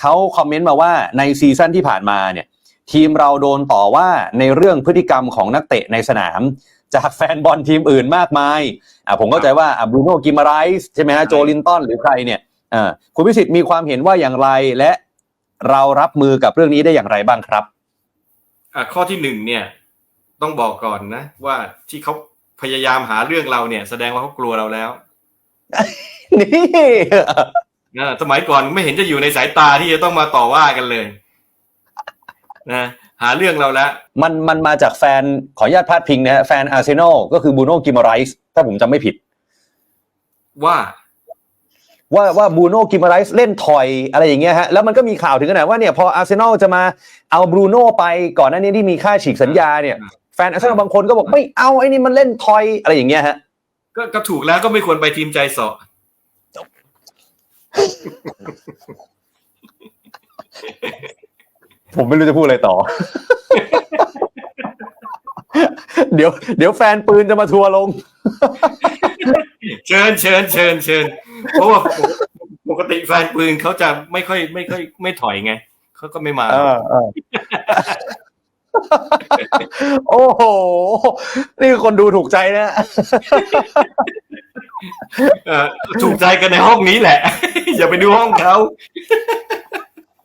เขาคอมเมนต์มาว่าในซีซั่นที่ผ่านมาเนี่ยทีมเราโดนต่อว่าในเรื่องพฤติกรรมของนักเตะในสนาม จากแฟนบอลทีมอื่นมากมายอ่าผมเข้าใจว่าบรูโน่กิมาไรส์ใช่ไหมฮะโจลินตันหรือใครเนี่ยอ่าคุณพิสิทธิ์มีความเห็นว่าอย่างไรและเรารับมือกับเรื่องนี้ได้อย่างไรบ้างครับอะข้อที่หนึ่งเนี่ยต้องบอกก่อนนะ ว่าที่เขาพยายามหาเรื่องเราเนี่ย แสดงว่าเขากลัวเราแล้วนี่นะ สมัยก่อนไม่เห็นจะอยู่ในสายตาที่จะต้องมาต่อว่ากันเลยนะหาเรื่องเราแล้ว มันมันมาจากแฟนขออนุญาตพาดพิงนะฮะแฟนอาร์เซนอลก็คือบรูโน่กิมาไรส์ถ้าผมจำไม่ผิด ว่า ว่าว่าบรูโน่กิมาไรส์เล่นถอยอะไรอย่างเงี้ยฮะแล้วมันก็มีข่าวถึงขนาดว่าเนี่ยพออาร์เซนอลจะมาเอาบรูโน่ไปก่อนหน้านี้ที่มีค่าฉีกสัญญาเนี่ยแฟนอาร์เซนอลบางคนก็บอกไม่เอาไอ้นี่มันเล่นถอยอะไรอย่างเงี้ยฮะก็ก็ถูกแล้วก็ไม่ควรไปทีมใจเสาะ ผมไม่รู้จะพูดอะไรต่อ เดี๋ยว เดี๋ยวแฟนปืนจะมาทัวร์ลง เชิญเชิญเชิญเชิญเพราะว่าปกติแฟนปืนเขาจะไม่ค่อย ไม่ค่อย ไม่ถอยไงเขาก็ไม่มาเออเออโอ้โห นี่คนดูถูกใจนะเออถูกใจกันในห้องนี้แหละ อย่าไปดูห้องเขา